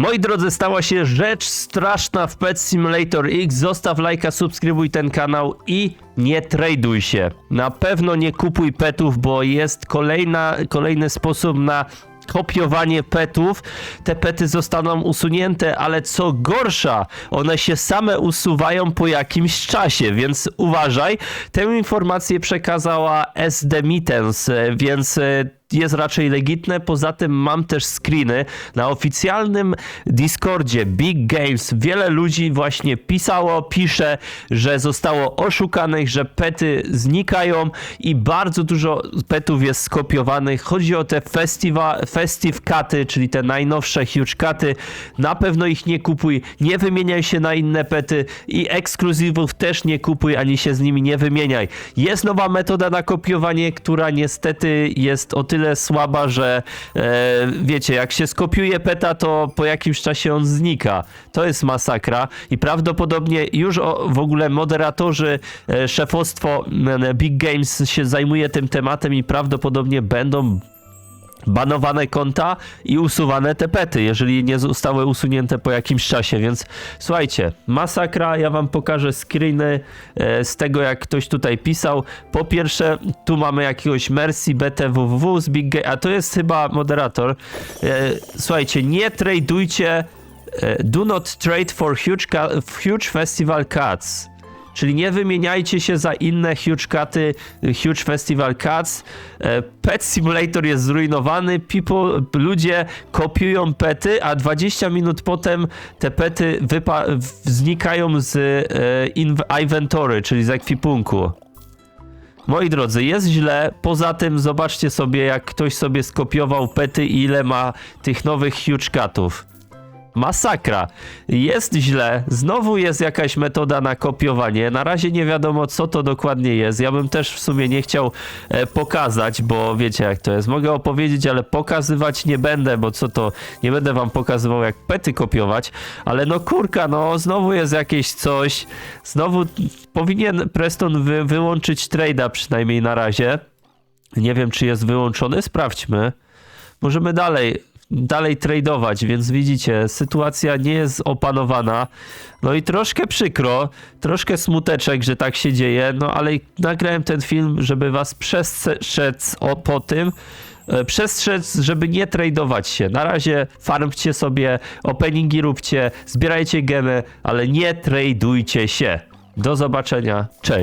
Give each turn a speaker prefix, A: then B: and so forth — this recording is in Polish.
A: Moi drodzy, stała się rzecz straszna w Pet Simulator X. Zostaw lajka, subskrybuj ten kanał i nie traduj się. Na pewno nie kupuj petów, bo jest kolejna, kolejny sposób na kopiowanie petów. Te pety zostaną usunięte, ale co gorsza, one się same usuwają po jakimś czasie, więc uważaj. Tę informację przekazała SD Mittens, więc e, jest raczej legitne. Poza tym mam też screeny na oficjalnym Discordzie Big Games. Wiele ludzi właśnie pisało, pisze, że zostało oszukanych, że pety znikają i bardzo dużo petów jest skopiowanych. Chodzi o te festiwa, festive czyli te najnowsze huge katy. Na pewno ich nie kupuj, nie wymieniaj się na inne pety i ekskluzywów też nie kupuj, ani się z nimi nie wymieniaj. Jest nowa metoda na kopiowanie, która niestety jest o tyle słaba, że e, wiecie, jak się skopiuje peta, to po jakimś czasie on znika. To jest masakra i prawdopodobnie już o, w ogóle moderatorzy, e, szefostwo m, Big Games się zajmuje tym tematem i prawdopodobnie będą banowane konta i usuwane te pety, jeżeli nie zostały usunięte po jakimś czasie, więc słuchajcie, masakra, ja wam pokażę screeny e, z tego, jak ktoś tutaj pisał. Po pierwsze, tu mamy jakiegoś Mercy BTWW z Big Game, a to jest chyba moderator. E, słuchajcie, nie tradujcie, e, do not trade for huge, huge festival cuts. Czyli nie wymieniajcie się za inne huge cuty, huge festival cuts. E, Pet Simulator jest zrujnowany, people, ludzie kopiują pety, a 20 minut potem te pety znikają z e, inventory, czyli z ekwipunku. Moi drodzy, jest źle. Poza tym zobaczcie sobie, jak ktoś sobie skopiował pety i ile ma tych nowych huge cutów. Masakra. Jest źle. Znowu jest jakaś metoda na kopiowanie. Na razie nie wiadomo, co to dokładnie jest. Ja bym też w sumie nie chciał e, pokazać, bo wiecie jak to jest. Mogę opowiedzieć, ale pokazywać nie będę, bo co to, nie będę wam pokazywał, jak pety kopiować. Ale no kurka, no znowu jest jakieś coś. Znowu powinien Preston wy, wyłączyć trade'a przynajmniej na razie. Nie wiem, czy jest wyłączony. Sprawdźmy. Możemy dalej, dalej tradeować, więc widzicie, sytuacja nie jest opanowana. No i troszkę przykro, troszkę smuteczek, że tak się dzieje, no ale nagrałem ten film, żeby was przestrzec o, po tym, e, przestrzec, żeby nie tradeować się. Na razie farmcie sobie, openingi róbcie, zbierajcie gemy, ale nie tradujcie się. Do zobaczenia, cześć.